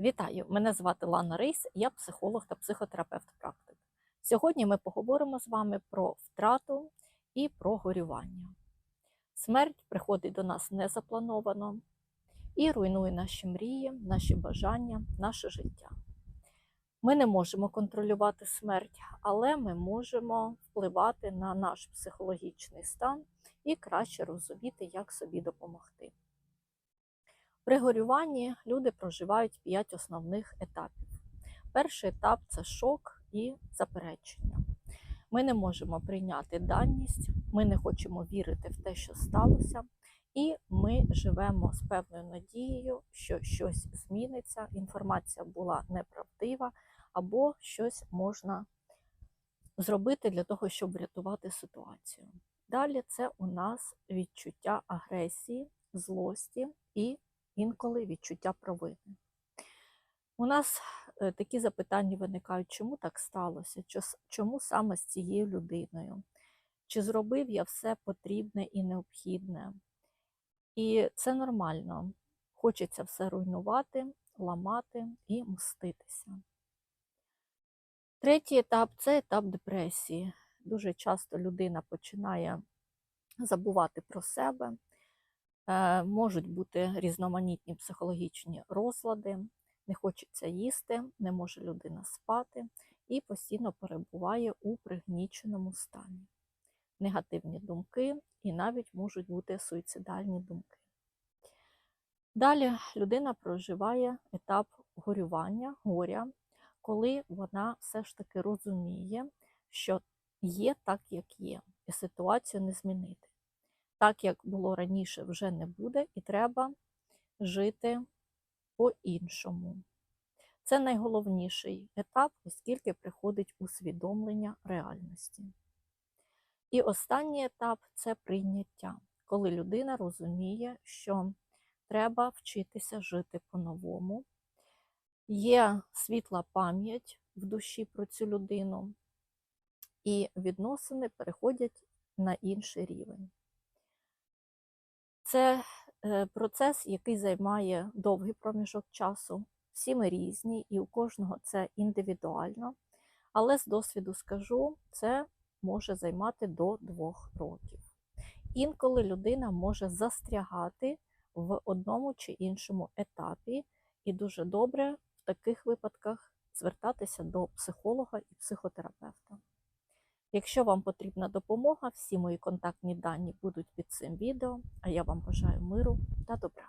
Вітаю! Мене звати Лана Рейс, я психолог та психотерапевт практик. Сьогодні ми поговоримо з вами про втрату і про горювання. Смерть приходить до нас незаплановано і руйнує наші мрії, наші бажання, наше життя. Ми не можемо контролювати смерть, але ми можемо впливати на наш психологічний стан і краще розуміти, як собі допомогти. При горюванні люди проживають п'ять основних етапів. Перший етап це шок і заперечення. Ми не можемо прийняти даність, ми не хочемо вірити в те, що сталося, і ми живемо з певною надією, що щось зміниться, інформація була неправдива, або щось можна зробити для того, щоб врятувати ситуацію. Далі це у нас відчуття агресії, злості і інколи відчуття провини. У нас е, такі запитання виникають, чому так сталося, чому саме з цією людиною, чи зробив я все потрібне і необхідне. І це нормально. Хочеться все руйнувати, ламати і мститися. Третій етап це етап депресії. Дуже часто людина починає забувати про себе, Можуть бути різноманітні психологічні розлади, не хочеться їсти, не може людина спати і постійно перебуває у пригніченому стані. Негативні думки і навіть можуть бути суїцидальні думки. Далі людина проживає етап горювання, горя, коли вона все ж таки розуміє, що є так, як є, і ситуацію не змінити так як було раніше, вже не буде, і треба жити по-іншому. Це найголовніший етап, оскільки приходить усвідомлення реальності. І останній етап це прийняття, коли людина розуміє, що треба вчитися жити по-новому. Є світла пам'ять в душі про цю людину, і відносини переходять на інший рівень. Це е, процес, який займає довгий проміжок часу. Всі ми різні, і у кожного це індивідуально. Але з досвіду скажу, це може займати до двох років. Інколи людина може застрягати в одному чи іншому етапі, і дуже добре в таких випадках звертатися до психолога і психотерапевта. Якщо вам потрібна допомога, всі мої контактні дані будуть під цим відео. А я вам бажаю миру та добра.